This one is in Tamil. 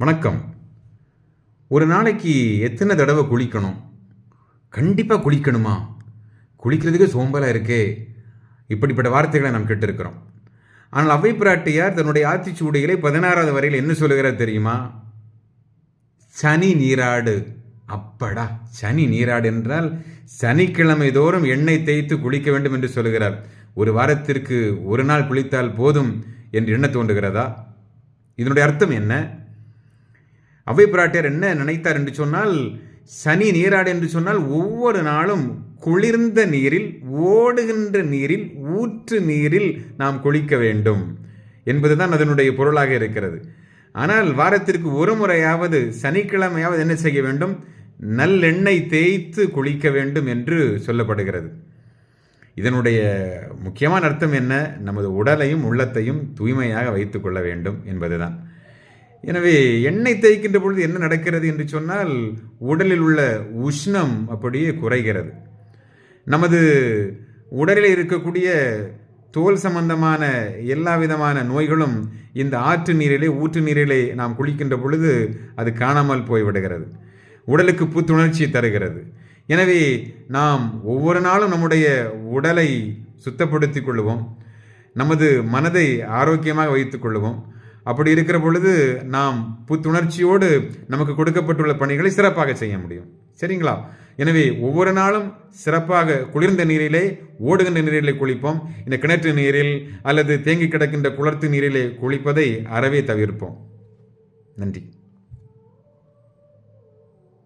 வணக்கம். ஒரு நாளைக்கு எத்தனை தடவை குளிக்கணும்? கண்டிப்பாக குளிக்கணுமா? குளிக்கிறதுக்கு சோம்பலாக இருக்கே. இப்படிப்பட்ட வார்த்தைகளை நாம் கேட்டிருக்கிறோம். ஆனால் அவை பிராட்டியார் தன்னுடைய ஆத்திச்சூடிகளை பதினாறாவது வரையில் என்ன சொல்லுகிறார் தெரியுமா? சனி நீராடு. அப்படா சனி நீராடு என்றால் சனிக்கிழமை தோறும் எண்ணெய் தேய்த்து குளிக்க வேண்டும் என்று சொல்லுகிறார். ஒரு வாரத்திற்கு ஒரு நாள் குளித்தால் போதும் என்று எண்ண தோன்றுகிறதா? இதனுடைய அர்த்தம் என்ன? அவை பிராட்டியார் என்ன நினைத்தார் என்று சொன்னால் சனி நீராடு என்று சொன்னால் ஒவ்வொரு நாளும் குளிர்ந்த நீரில் ஓடுகின்ற நீரில் ஊற்று நீரில் நாம் குளிக்க வேண்டும் என்பதுதான் அதனுடைய பொருளாக இருக்கிறது. ஆனால் வாரத்திற்கு ஒரு முறையாவது சனிக்கிழமையாவது என்ன செய்ய வேண்டும்? நல்லெண்ணெய் தேய்த்து குளிக்க வேண்டும் என்று சொல்லப்படுகிறது. இதனுடைய முக்கியமான அர்த்தம் என்ன? நமது உடலையும் உள்ளத்தையும் தூய்மையாக வைத்துக்கொள்ள வேண்டும் என்பதுதான். எனவே எண்ணெய் தேய்க்கின்ற பொழுது என்ன நடக்கிறது என்று சொன்னால் உடலில் உள்ள உஷ்ணம் அப்படியே குறைகிறது. நமது உடலில் இருக்கக்கூடிய தோல் சம்பந்தமான எல்லா விதமான நோய்களும் இந்த ஆற்று நீரிலே ஊற்று நீரிலே நாம் குளிக்கின்ற பொழுது அது காணாமல் போய்விடுகிறது. உடலுக்கு புத்துணர்ச்சி தருகிறது. எனவே நாம் ஒவ்வொரு நாளும் நம்முடைய உடலை சுத்தப்படுத்திக் கொள்வோம். நமது மனதை ஆரோக்கியமாக வைத்துக் கொள்வோம். அப்படி இருக்கிற பொழுது நாம் புத்துணர்ச்சியோடு நமக்கு கொடுக்கப்பட்டுள்ள பணிகளை சிறப்பாக செய்ய முடியும். சரிங்களா? எனவே ஒவ்வொரு நாளும் சிறப்பாக குளிர்ந்த நீரிலே ஓடுகின்ற நீரிலே குளிப்போம். இந்த கிணற்று நீரில் அல்லது தேங்கி கிடக்கின்ற குளர்த்து நீரிலே குளிப்பதை அறவே தவிர்ப்போம். நன்றி.